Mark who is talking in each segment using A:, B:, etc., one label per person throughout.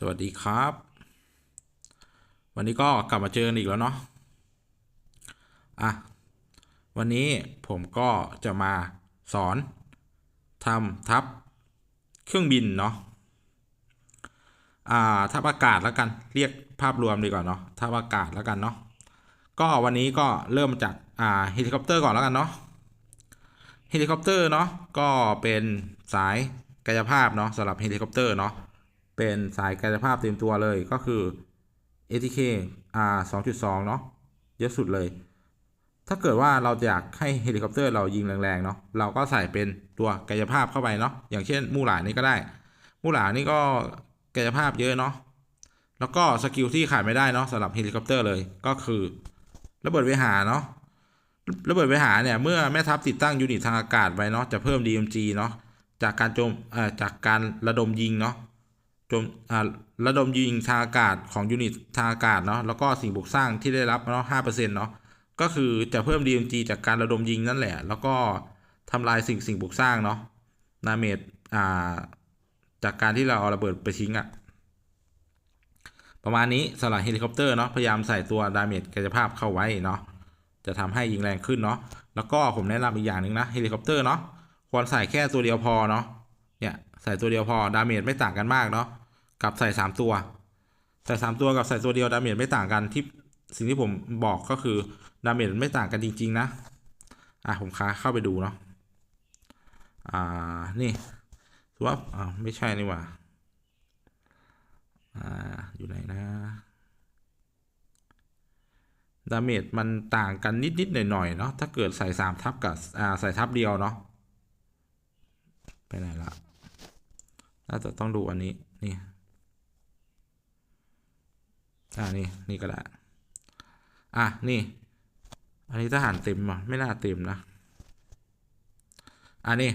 A: สวัสดีครับ วันนี้ก็กลับมาเจอกันอีกแล้วเนาะอะวันนี้ผมก็จะมาสอนทำทับเครื่องบินเนาะอ่าทับอากาศแล้วกันเรียกภาพรวมดีกว่าเนาะทับอากาศแล้วกันเนาะก็วันนี้ก็เริ่มจากอ่าเฮลิคอปเตอร์ก่อนแล้วกันเนาะเฮลิคอปเตอร์เนาะก็เป็นสายกายภาพเนาะสำหรับเฮลิคอปเตอร์เนาะ เป็นสายกายภาพเต็มตัวเลยก็คือ ATK R 2.2 เนาะเยอะสุดเลย ถ้าเกิดว่าเราอยากให้เฮลิคอปเตอร์เรายิงแรงๆเนาะเราก็ใส่เป็นตัวกายภาพเข้าไปเนาะอย่างเช่นมู่หลานนี่ก็ได้ มู่หลานนี่ก็กายภาพเยอะเนาะแล้วก็สกิลที่ขาดไม่ได้เนาะสำหรับเฮลิคอปเตอร์เลยก็คือระเบิดเวหาเนาะระเบิดเวหาเนี่ยเมื่อแม่ทัพติดตั้งยูนิตทางอากาศไว้เนาะจะเพิ่ม DMG เนาะจากการโจมเอ่อจากการระดมยิงเนาะ จมอ่าระดมยิงทางอากาศของยูนิตทางอากาศเนาะแล้วก็สิ่งบุกสร้างที่ได้รับเนาะห้าเปอร์เซ็นต์เนาะก็คือจะเพิ่ม DMG จากการระดมยิงนั่นแหละ แล้วก็ทำลายสิ่งสิ่งบุกสร้างเนาะนาเมดอ่าจากการที่เราเอาระเบิดไปทิ้งอะประมาณนี้สำหรับเฮลิคอปเตอร์เนาะพยายามใส่ตัวดาเมจกายภาพเข้าไว้เนาะจะทำให้ยิงแรงขึ้นเนาะแล้วก็ผมแนะนำอีกอย่างหนึ่งนะเฮลิคอปเตอร์เนาะควรใส่แค่ตัวเดียวพอเนาะเนี่ยใส่ตัวเดียวพอดาเมจไม่ต่างกันมากเนาะ กับใส่สามตัว ใส่สามตัวกับใส่ตัวเดียวดาเมจไม่ต่างกันที่สิ่งที่ผมบอกก็คือดาเมจไม่ต่างกันจริง ๆ นะ อะผมค้าเข้าไปดูเนาะ อ่า นี่ถือว่าอ่าไม่ใช่นี่หว่า อ่า อยู่ไหนนะดาเมจมันต่างกันนิด ๆ หน่อย ๆ เนาะถ้าเกิดใส่สามทับกับ อ่า ใส่ทับเดียวเนาะ ไปไหนละ น่าจะต้องดูอันนี้ นี่ อ่านี่นี่ก็ได้อะนี่ อันนี้ทหารเต็มอะไม่น่าเต็มนะอ่านี่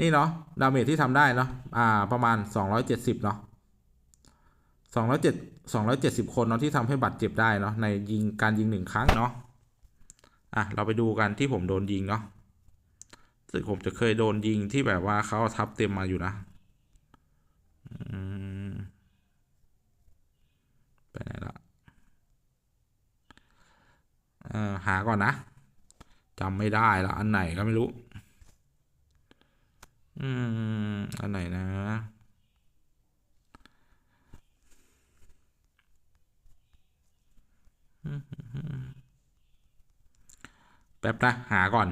A: นี่เนาะดาเมจที่ทำได้เนาะอ่าประมาณสองร้อยเจ็ดสิบเนาะสองร้อยเจ็ดสองร้อยเจ็ดสิบคนเนาะที่ทำให้บาดเจ็บได้เนาะในยิงการยิงหนึ่งครั้งเนาะอะเราไปดูกันที่ผมโดนยิงเนาะซึ่งผมจะเคยโดนยิงที่แบบว่าเขาเอาทับเต็มมาอยู่นะอืมไปไหนละเออ หาก่อนนะจำไม่ได้ละอันไหนก็ไม่รู้ อืม อันไหนนะ แป๊บนะ หาก่อน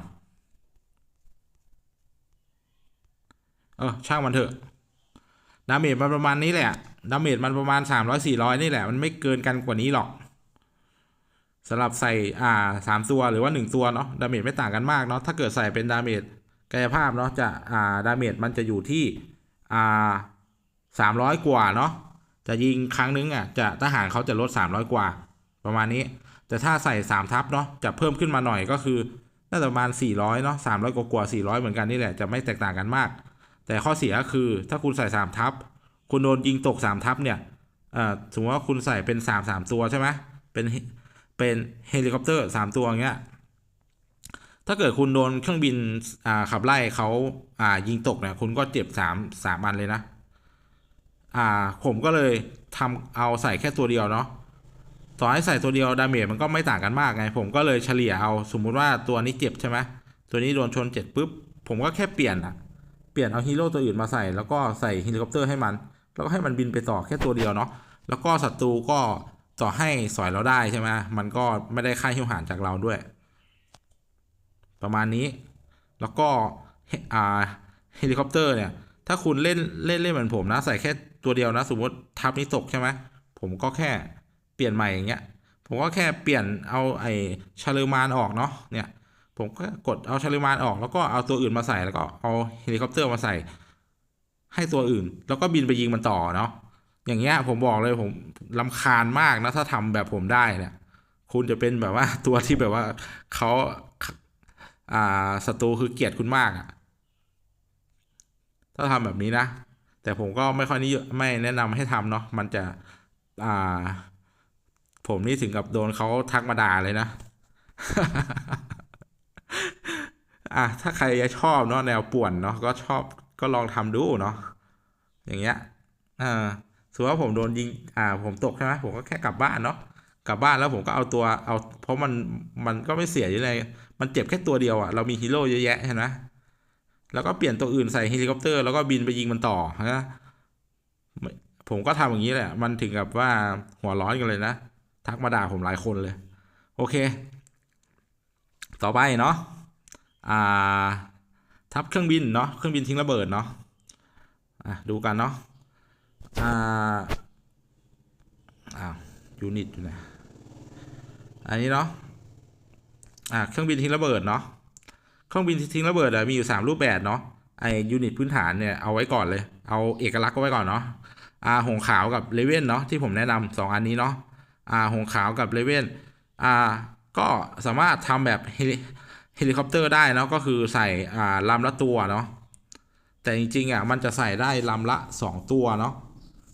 A: เออ ช่างมันเถอะ ดาเมจมันประมาณนี้แหละ ดาเมจมันประมาณสามร้อยสี่ร้อยนี่แหละ มันไม่เกินกันกว่านี้หรอก สำหรับใส่อ่าสามตัวหรือว่าหนึ่งตัวเนาะดาเมจไม่ต่างกันมากเนาะถ้าเกิดใส่เป็นดาเมจกายภาพเนาะจะอ่าดาเมจมันจะอยู่ที่อ่าสามร้อยกว่าเนาะจะยิงครั้งนึงอะจะทหารเขาจะลดสามร้อยกว่า ประมาณนี้ แต่ถ้าใส่สามทับเนาะจะเพิ่มขึ้นมาหน่อยก็คือน่าจะประมาณสี่ร้อยเนาะสามร้อยกว่าสี่ร้อยเหมือนกันนี่แหละจะไม่แตกต่างกันมาก แต่ข้อเสียก็คือถ้าคุณใส่สามทับ คุณโดนยิงตกสามทับเนี่ยเอ่อสมมติว่าคุณใส่เป็นสามสามตัวใช่ไหมเป็น เป็นเฮลิคอปเตอร์สามตัวเงี้ย ถ้าเกิดคุณโดนเครื่องบินอ่าขับไล่เขาอ่ายิงตกเนี่ยคุณก็เจ็บสามสามอันเลยนะ อ่าผมก็เลยทำเอาใส่แค่ตัวเดียวเนาะต่อให้ใส่ตัวเดียวดาเมจมันก็ไม่ต่างกันมากไง ผมก็เลยเฉลี่ยเอาสมมุติว่าตัวนี้เจ็บใช่ไหมตัวนี้โดนชนเจ็บปุ๊บผมก็แค่เปลี่ยนอะเปลี่ยนเอาฮีโร่ตัวอื่นมาใส่แล้วก็ใส่เฮลิคอปเตอร์ให้มัน แล้วก็ให้มันบินไปต่อแค่ตัวเดียวเนาะแล้วก็ศัตรูก็ ต่อให้สอยเราได้ใช่ไหมมันก็ไม่ได้ค่าหิวหารจากเราด้วย ประมาณนี้ แล้วก็เฮลิคอปเตอร์เนี่ย ถ้าคุณเล่นเล่นเล่นเหมือนผมนะ ใส่แค่ตัวเดียวนะ สมมติทับนี้ตกใช่ไหมผมก็แค่เปลี่ยนใหม่อย่างเงี้ย ผมก็แค่เปลี่ยนเอาไอ้ชาเลมานออกเนาะ เนี่ย ผมก็กดเอาชาเลมานออก แล้วก็เอาตัวอื่นมาใส่ แล้วก็เอาเฮลิคอปเตอร์มาใส่ ให้ตัวอื่น แล้วก็บินไปยิงมันต่อเนาะ อย่างเงี้ยผมบอกเลยผมลำคาญมากนะถ้าทำแบบผมได้เนี่ย คุณจะเป็นแบบว่าตัวที่แบบว่าเขาอ่าศัตรูคือเกลียดคุณมากอะถ้าทำแบบนี้นะ แต่ผมก็ไม่ค่อยนิยมไม่แนะนำให้ทำเนาะมันจะอ่า ผมนี่ถึงกับโดนเขาทักมาด่าเลยนะอะถ้าใครชอบเนาะแนวป่วนเนาะก็ชอบก็ลองทำดูเนาะอย่างเงี้ยอ่า สมมติว่าผมโดนยิง อ่า ผมตกใช่ไหมผมก็แค่กลับบ้านเนาะ กลับบ้านแล้วผมก็เอาตัว เอา เพราะมัน มันก็ไม่เสียอยู่เลยมันเจ็บแค่ตัวเดียวอะเรามีฮีโร่เยอะแยะเห็นไหมแล้วก็เปลี่ยนตัวอื่นใส่เฮลิคอปเตอร์แล้วก็บินไปยิงมันต่อนะผมก็ทำอย่างนี้แหละ มันถึงกับว่าหัวร้อนกันเลยนะ ทักมาด่าผมหลายคนเลย โอเค ต่อไปเนาะ อ่า ทับเครื่องบินเนาะ เครื่องบินทิ้งระเบิดเนาะ อะดูกันเนาะ อ่าอ้าวยูนิตอยู่นะอันนี้เนาะอ่าเครื่องบินทิ้งระเบิดเนาะเครื่องบินทิ้งระเบิดอะมีอยู่ 3 รูปแบบเนาะไอยูนิตพื้นฐานเนี่ยเอาไว้ก่อนเลย เอาเอกลักษณ์ก็ไว้ก่อนเนาะอ่าหงขาวกับเลเว่นเนาะที่ผมแนะนำสองอันนี้เนาะอ่าหงขาวกับเลเว่นอ่าก็สามารถทำแบบเฮลิเฮลิคอปเตอร์ได้เนาะก็คือใส่อ่าลำละตัวเนาะแต่จริงๆอะมันจะใส่ได้ลำละ 2 ตัวเนาะ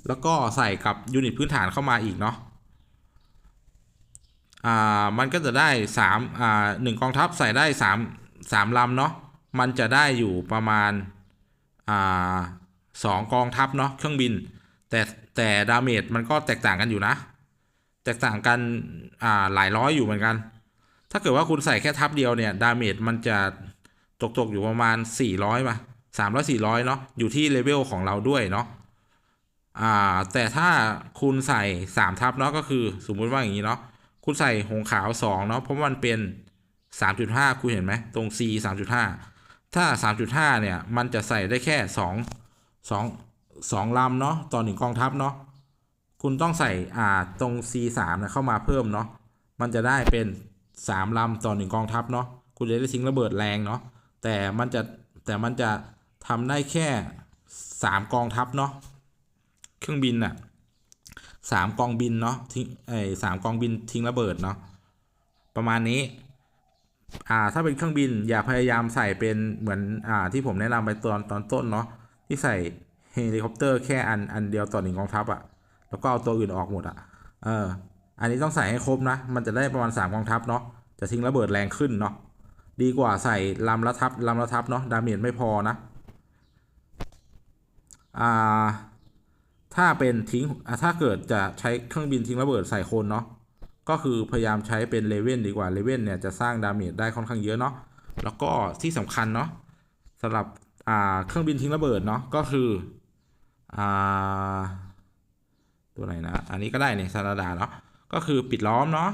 A: แล้วก็ใส่กับยูนิตพื้นฐานเข้ามาอีกเนาะอ่ามันก็จะได้3อ่าหนึ่งกองทัพใส่ได้ 3 3ลำเนาะมันจะได้อยู่ประมาณอ่าสองกองทัพเนาะเครื่องบิน แต่แต่ดาเมจมันก็แตกต่างกันอยู่นะ แตกต่างกันอ่าหลายร้อยอยู่เหมือนกัน ถ้าเกิดว่าคุณใส่แค่ทัพเดียวเนี่ยดาเมจมันจะตกตกอยู่ประมาณ 400ป่ะสามร้อยสี่ร้อยเนาะอยู่ที่เลเวลของเราด้วยเนาะ อ่าแต่ถ้าคุณใส่สามทัพเนาะก็คือสมมุติว่าอย่างนี้เนาะคุณใส่หงขาวสองเนาะเพราะมันเป็นสามจุดห้าคุณเห็นไหมตรง C สามจุดห้าถ้าสามจุดห้าเนี่ย มันจะใส่ได้แค่สองสองสองลำเนาะต่อหนึ่งกองทัพเนาะคุณต้องใส่อ่าตรง C สามนะเข้ามาเพิ่มเนาะมันจะได้เป็นสามลำต่อหนึ่งกองทัพเนาะคุณจะได้ทิ้งระเบิดแรงเนาะแต่มันจะแต่มันจะทำได้แค่สามกองทัพเนาะ เครื่องบินอะสามกองบินเนาะทิ้งไอ้สามกองบินทิ้งระเบิดเนาะประมาณนี้อ่าถ้าเป็นเครื่องบินอย่าพยายามใส่เป็นเหมือนอ่าที่ผมแนะนำไปตอนตอนต้นเนาะที่ใส่เฮลิคอปเตอร์แค่อันอันเดียวต่อหนึ่งกองทัพอะแล้วก็เอาตัวอื่นออกหมดอะเอออันนี้ต้องใส่ให้ครบนะ มันจะได้ประมาณสามกองทัพเนาะจะทิ้งระเบิดแรงขึ้นเนาะดีกว่าใส่ลำละทัพลำละทัพเนาะดาเมจไม่พอนะอ่า ถ้าเป็นทิ้งถ้าเกิดจะใช้เครื่องบินทิ้งระเบิดใส่คนเนาะก็คือพยายามใช้เป็นเลเว่นดีกว่าเลเว่นเนี่ยจะสร้างดาเมจได้ค่อนข้างเยอะเนาะแล้วก็ที่สำคัญเนาะสำหรับเครื่องบินทิ้งระเบิดเนาะก็คืออตัวไหนนะอันนี้ก็ได้เนี่ยซาลาดาเนาะก็คือปิดล้อมเนาะ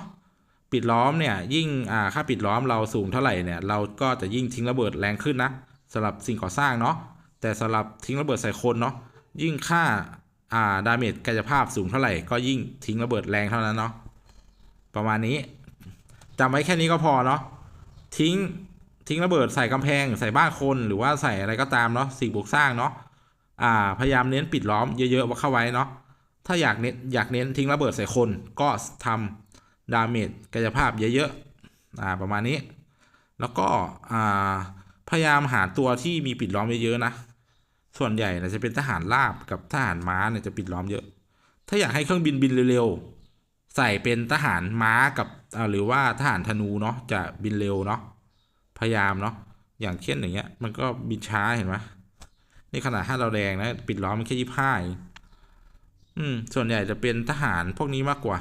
A: ปิดล้อมเนี่ยยิ่งค่าปิดล้อมเราสูงเท่าไหร่เนี่ยเราก็จะยิ่งทิ้งระเบิดแรงขึ้นนะสำหรับสิ่งก่อสร้างเนาะแต่สำหรับทิ้งระเบิดใส่คนเนาะยิ่งค่า อ่าดาเมจกายภาพสูงเท่าไหร่ ก็ยิ่งทิ้งระเบิดแรงเท่านั้นเนาะประมาณนี้จำไว้แค่นี้ก็พอเนาะทิ้งทิ้งระเบิดใส่กำแพง ใส่บ้านคนหรือว่าใส่อะไรก็ตามเนาะสิ่งปลูกสร้างเนาะอ่าพยายามเน้นปิดล้อมเยอะๆเข้าไว้เนาะถ้าอยากเน้นอยากเน้นทิ้งระเบิดใส่คนก็ทำดาเมจกายภาพเยอะๆอ่าประมาณนี้ แล้วก็อ่าพยายามหาตัวที่มีปิดล้อมเยอะๆนะ ส่วนใหญ่เนี่ยจะเป็นทหารราบกับทหารม้าเนี่ยจะปิดล้อมเยอะ ถ้าอยากให้เครื่องบินบินเร็วๆ ใส่เป็นทหารม้ากับอ่าหรือว่าทหารธนูเนาะจะบินเร็วเนาะ พยายามเนาะ อย่างเช่นอย่างเงี้ย มันก็บินช้าเห็นไหมนี่ขนาดห้าเราแดงนะปิดล้อมมันแค่ยี่ห้าอืม ส่วนใหญ่จะเป็นทหารพวกนี้มากกว่า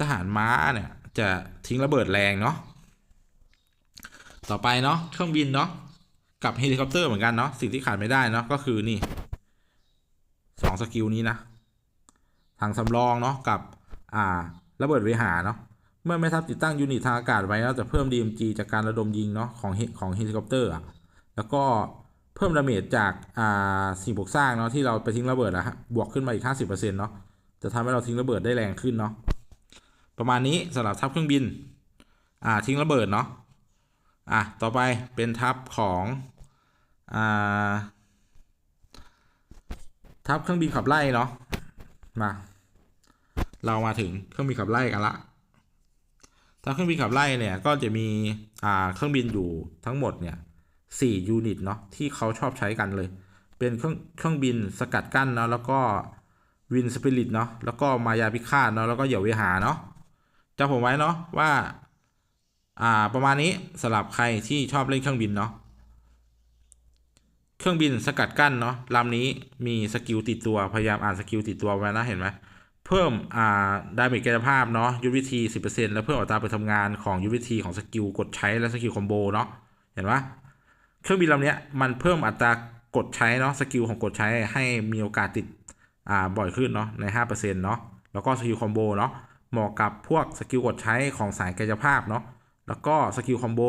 A: ทหารม้าเนี่ย จะทิ้งระเบิดแรงเนาะ ต่อไปเนาะเครื่องบินเนาะ กับเฮลิคอปเตอร์เหมือนกันเนาะสิ่งที่ขาดไม่ได้เนาะก็คือนี่สองสกิลนี้นะทางสำรองเนาะกับอ่าระเบิดเวหาเนาะเมื่อแม่ทัพติดตั้งยูนิตทางอากาศไว้แล้วจะเพิ่ม DMG จากการระดมยิงเนาะของเฮของเฮลิคอปเตอร์อะแล้วก็เพิ่มดาเมจจากอ่าสิ่งปลูกสร้างเนาะที่เราไปทิ้งระเบิดอะฮะบวกขึ้นมาอีก 50%เนาะจะทำให้เราทิ้งระเบิดได้แรงขึ้นเนาะประมาณนี้สำหรับทัพเครื่องบินอ่าทิ้งระเบิดเนาะ อะ ต่อไปเป็นทัพของอ่าทัพเครื่องบินขับไล่เนาะมา เรามาถึงเครื่องบินขับไล่กันละถ้าเครื่องบินขับไล่เนี่ยก็จะมีอ่าเครื่องบินอยู่ทั้งหมดเนี่ยสี่ยูนิตเนาะที่เขาชอบใช้กันเลย เป็นเครื่องเครื่องบินสกัดกั้นเนาะแล้วก็วินสปิริตเนาะแล้วก็มายาพิฆาตเนาะแล้วก็เหยี่ยวเวหาเนาะจำผมไว้เนาะว่า อ่าประมาณนี้สำหรับใครที่ชอบเล่นเครื่องบินเนาะเครื่องบินสกัดกั้นเนาะลำนี้มีสกิลติดตัวพยายามอ่านสกิลติดตัวไว้นะเห็นไหมเพิ่มอ่าดาเมจกายภาพเนาะยุทธวิธี 10%แล้วเพิ่มอัตราไปทำงานของยุทธวิธีของสกิลกดใช้และสกิลคอมโบเนาะเห็นปะเครื่องบินลำนี้มันเพิ่มอัตรากดใช้เนาะสกิลของกดใช้ให้มีโอกาสติดอ่าบ่อยขึ้นเนาะใน 5%เนาะแล้วก็สกิลคอมโบเนาะเหมาะกับพวกสกิลกดใช้ของสายกายภาพเนาะ แล้วก็สกิลคอมโบ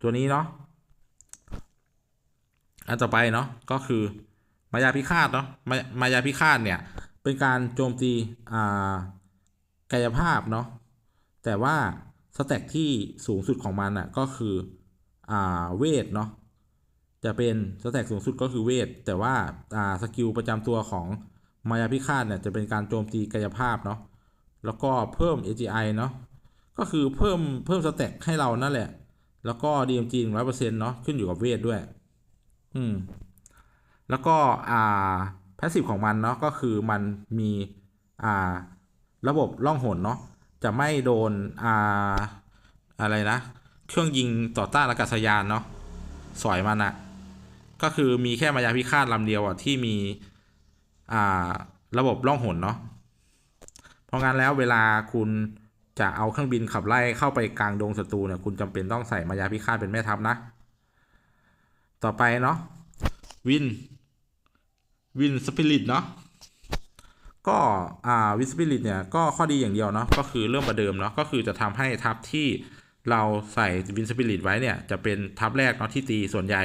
A: ตัวนี้เนาะอันต่อไปเนาะก็คือมายาพิฆาตเนาะมามายาพิฆาตเนี่ยเป็นการโจมตีอ่ากายภาพเนาะแต่ว่าสแต็กที่สูงสุดของมันอะก็คืออ่าเวทเนาะจะเป็นสแต็กสูงสุดก็คือเวท แต่ว่าอ่าสกิลประจำตัวของมายาพิฆาตเนี่ยจะเป็นการโจมตีกายภาพเนาะแล้วก็เพิ่ม AGI เนาะ ก็คือเพิ่มเพิ่มสแต็กให้เรานั่นแหละ แล้วก็ DMG 100%เนาะขึ้นอยู่กับเวทด้วย อืม แล้วก็อ่าพสซีฟของมันเนาะก็คือมันมีอ่าระบบล่องหนเนาะจะไม่โดนอ่าอะไรนะ เครื่องยิงต่อต้านอากาศยานเนาะสอยมันอะก็คือมีแค่มายาพิฆาตลำเดียวอะที่มีอ่าระบบล่องหนเนาะเพราะงั้นแล้วเวลาคุณ จะเอาเครื่องบินขับไล่เข้าไปกลางดงศัตรูเนี่ยคุณจำเป็นต้องใส่มายาพิฆาตเป็นแม่ทัพนะ ต่อไปเนาะวินวินสปิริตเนาะก็อ่าวินสปิริตเนี่ยก็ข้อดีอย่างเดียวเนาะก็คือเริ่มประเดิมเนาะก็คือจะทำให้ทัพที่เราใส่วินสปิริตไว้เนี่ยจะเป็นทัพแรกเนาะที่ตีส่วนใหญ่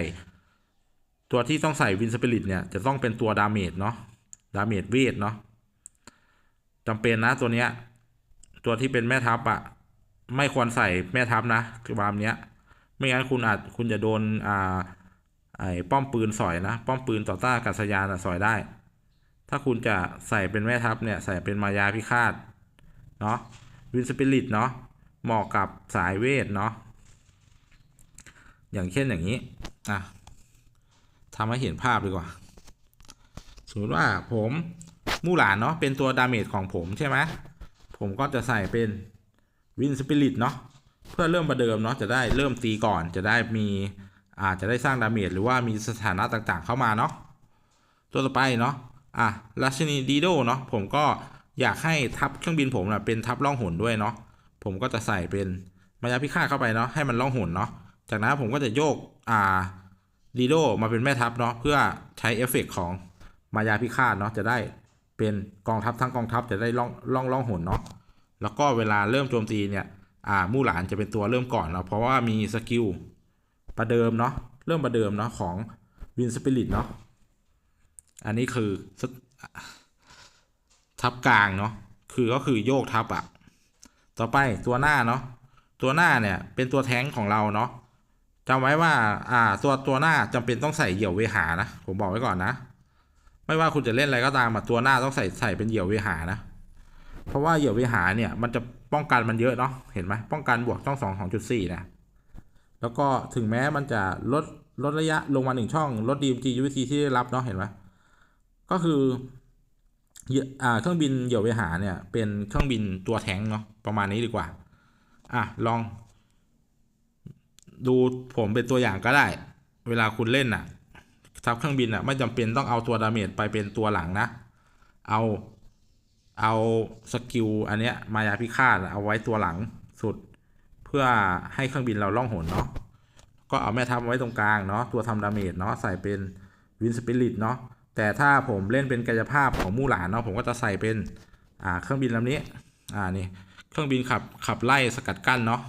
A: ตัวที่ต้องใส่วินสปิริตเนี่ยจะต้องเป็นตัวดาเมจเนาะดาเมจเวทเนาะจำเป็นนะตัวเนี้ย ตัวที่เป็นแม่ทัพอะ่ะไม่ควรใส่แม่ทัพนะคือวามเนี้ย ไม่งั้นคุณอาจคุณจะโดนอ่าไอ้ป้อมปืนสอยนะ ป้อมปืนต่อต้านอากาศยานอะสอยได้ ถ้าคุณจะใส่เป็นแม่ทัพเนี่ยใส่เป็นมายาพิฆาตเนาะวินสปิริตเนาะเหมาะกับสายเวทเนาะอย่างเช่นอย่างนี้อะทำให้เห็นภาพดีกว่า สมมติว่าผมมู่หลานเนาะเป็นตัวดาเมจของผมใช่ไหม ผมก็จะใส่เป็นวินสปิริตเนาะเพื่อเริ่มประเดิมเนาะจะได้เริ่มตีก่อนจะได้มีอาจจะได้สร้างดาเมจหรือว่ามีสถานะต่างๆเข้ามาเนาะตัวต่อไปเนาะอะราชินีดีโดเนาะผมก็อยากให้ทัพเครื่องบินผมนะเป็นทัพล่องหนด้วยเนาะผมก็จะใส่เป็นมายาพิฆาตเข้าไปเนาะให้มันล่องหนเนาะจากนั้นผมก็จะโยกอ่าดีโดมาเป็นแม่ทัพเนาะเพื่อใช้เอฟเฟกต์ของมายาพิฆาตเนาะจะได้ เป็นกองทัพทั้งกองทัพจะได้ล่องล่องล่องหนเนาะแล้วก็เวลาเริ่มโจมตีเนี่ยอ่ามู่หลานจะเป็นตัวเริ่มก่อนเนาะเพราะว่ามีสกิลประเดิมเนาะเริ่มประเดิมเนาะของวินสปิริตเนาะอันนี้คือทับกลางเนาะคือก็คือโยกทับอะต่อไปตัวหน้าเนาะตัวหน้าเนี่ยเป็นตัวแท้งของเราเนาะจำไว้ว่าอ่าตัวตัวหน้าจำเป็นต้องใส่เหยี่ยวเวหานะ ผมบอกไว้ก่อนนะ ไม่ว่าคุณจะเล่นอะไรก็ตามตัวหน้าต้องใส่ใส่เป็นเหยี่ยวเวหานะ เพราะว่าเหยี่ยววิหาเนี่ย มันจะป้องกันมันเยอะเนาะเห็นไหมป้องกันบวกต้องสองสองจุดสี่นะแล้วก็ถึงแม้มันจะลดลดระยะลงมาหนึ่งช่องลด DMG UVC ที่ได้รับเนาะเห็นไหมก็คือเครื่องบินเหยี่ยววิหาเนี่ย เป็นเครื่องบินตัวแทงเนาะประมาณนี้ดีกว่า อะลอง ดูผมเป็นตัวอย่างก็ได้ เวลาคุณเล่นน่ะ ทับเครื่องบินอะไม่จำเป็นต้องเอาตัวดาเมจไปเป็นตัวหลังนะ เอาเอาสกิลอันเนี้ยมายาพิฆาตเอาไว้ตัวหลังสุด เพื่อให้เครื่องบินเราล่องหนเนาะก็เอาแม่ทัพไว้ตรงกลางเนาะตัวทำดาเมจเนาะใส่เป็นวินสปิริตเนาะแต่ถ้าผมเล่นเป็นกายภาพของมู่หลานเนาะผมก็จะใส่เป็นอ่าเครื่องบินลำนี้อ่านี่เครื่องบินขับขับไล่สกัดกั้นเนาะ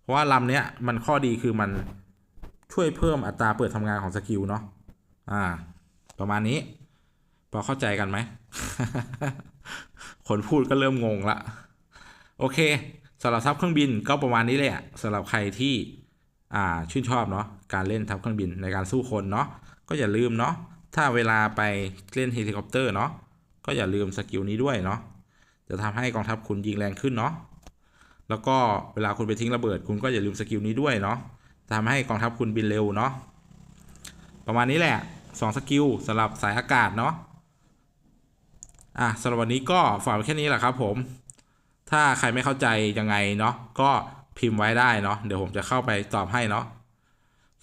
A: เพราะว่าลำเนี้ยมันข้อดีคือมันช่วยเพิ่มอัตราเปิดทำงานของสกิลเนาะ อ่า ประมาณนี้ พอเข้าใจกันไหม คนพูดก็เริ่มงงละ โอเคสำหรับทัพเครื่องบินก็ประมาณนี้เลยอะสำหรับใครที่อ่าชื่นชอบเนาะการเล่นทัพเครื่องบินในการสู้คนเนาะก็อย่าลืมเนาะถ้าเวลาไปเล่นเฮลิคอปเตอร์เนาะก็อย่าลืมสกิลนี้ด้วยเนาะจะทำให้กองทัพคุณยิงแรงขึ้นเนาะแล้วก็เวลาคุณไปทิ้งระเบิด คุณก็อย่าลืมสกิลนี้ด้วยเนาะทำให้กองทัพคุณบินเร็วเนาะประมาณนี้แหละ สองสกิลสำหรับสายอากาศเนาะอะสำหรับวันนี้ก็ฝากไว้แค่นี้แหละครับผม ถ้าใครไม่เข้าใจยังไงเนาะก็พิมพ์ไว้ได้เนาะเดี๋ยวผมจะเข้าไปตอบให้เนาะ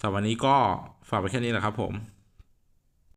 A: สำหรับวันนี้ก็ฝากไว้แค่นี้แหละครับผม